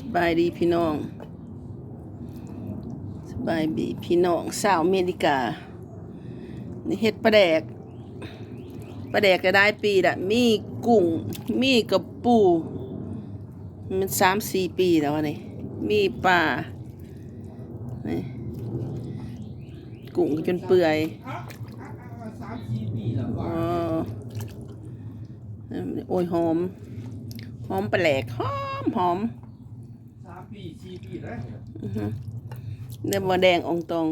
สบายดีพี่น้อง สบายดีพี่น้องสาวเมริกา นี่เฮ็ดปลาแดกปลาแดกก็ได้ปีละมีกุ้ง มีกระปู มันสามสี่ปีแล้วนี่มีปลานี่กุ้งจนเปื่อยสามสี่ปีแล้วอ๋ว่าอโอ้ยหอม หอมปลาแหลกหอมหอมามปีสี่ปีแล้วอื้อหือเนื้อมาแดงอองตอง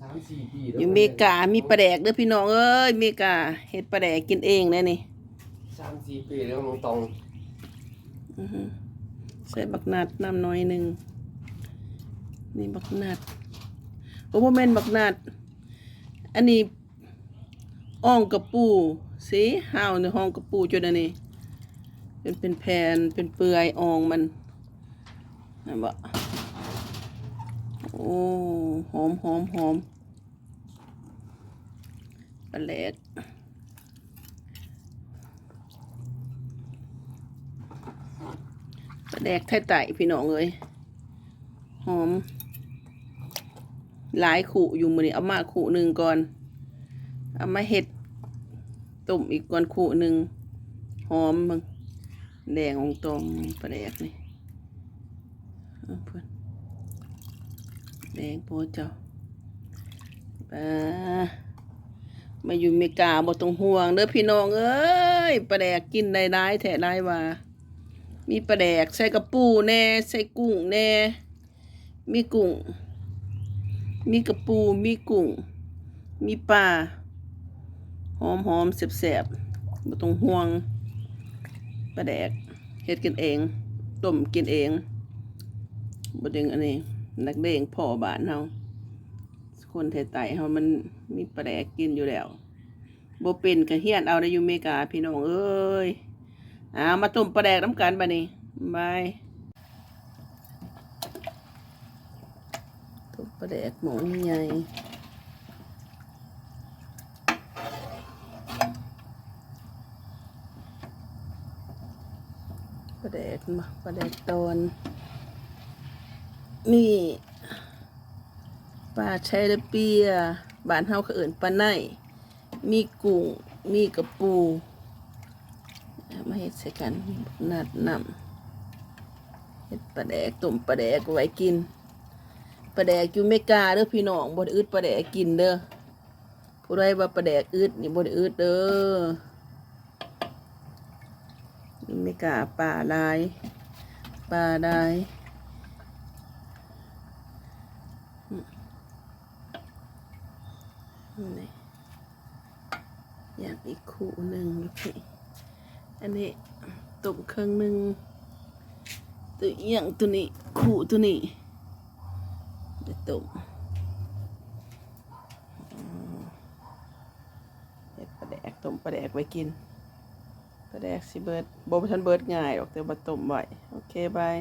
สามสี่ปีอยู่อเมริกามีปลาแดกเด้อพี่น้องเอ้ยอเมริกาเฮ็ดปลาแดกกินเองนะนี่สามสี่ปีแล้วน้องตองอื้อหือใส่บักนัดน้ำน้อยหนึ่งนี่บักนัดโอ้โมเมนบักนัดอันนี้อ่องกระปูสิห้าวในห้องกระปูจนอันนี้เป็นเป็นแผ่นเป็นเปลือยอ่องมัน นั่นบ่โอ้หอมหอมหอมปลาแหลกปลาแดกไทยไต่พี่น้องเอ้ยหอม หลายขู่อยู่มือนี้เอามาขู่หนึ่งก่อน เอามาเห็ดต้มอีกก่อนขู่หนึ่งหอมมึงแดงองตองปลาแดกนี่ เพื่อนแดงโปเจ้าปลามาอยู่เมกาบ่ต้องห่วงเด้อพี่น้องเอ้ยปลาแดกกินได้ได้แท้ได้ว่า มีปลาแดกใส่กระปูแน่ใส่กุ้งแน่มีกุ้ง มีกระปูมีกุ้ง มีปลาหอมหอมแสบๆบ่ต้องห่วงปลาแดกเฮ็ดกินเองต้มกินเอง บ่ดึงอันนี้ นักเลงพ่อบานเฮาคนไทยๆเฮามันมีปลาแดกกินอยู่แล้วบ่เป็นก็เฮียนเอาได้อยู่เมกาพี่น้องเอ้ยอ่ามาต้มปลาแดกน้ำกันบะนี่บายต้มปลาแดกหมูใหญ่ปลาแดกมาปลาแดกตอน นี่ปลาช้เดเปียบ้านเฮาเขาเอิ่นปลาไนมีกุ้งมีกระปูมาเฮ็ดใส่กันนัดนำเฮ็ดปลาแดกต้มปลาแดกไว้กินปลาแดกอยู่เมกาเด้อพี่น้องบดอึดปลาแดกกินเด้อผู้ใดว่าปลาแดกอึดนี่บดอึดเด้ออยู่เมกาปลาลายปลาลายอืม นี่อย่างอีกคู่หนึ่งอยู่พี่อันนี้ตุ่มเครื่องหนึ่งตัวเอียงตัวนี้ขู่ตัวนี้เดี๋ยวตุ่มอืมเฮ็ดปลาแดกต้มปลาแดกไว้กินปลาแดกสิเบิร์ดโบ่ทันเบิร์ดง่ายหรอกแต่ว่าต้มไว้โอเคบาย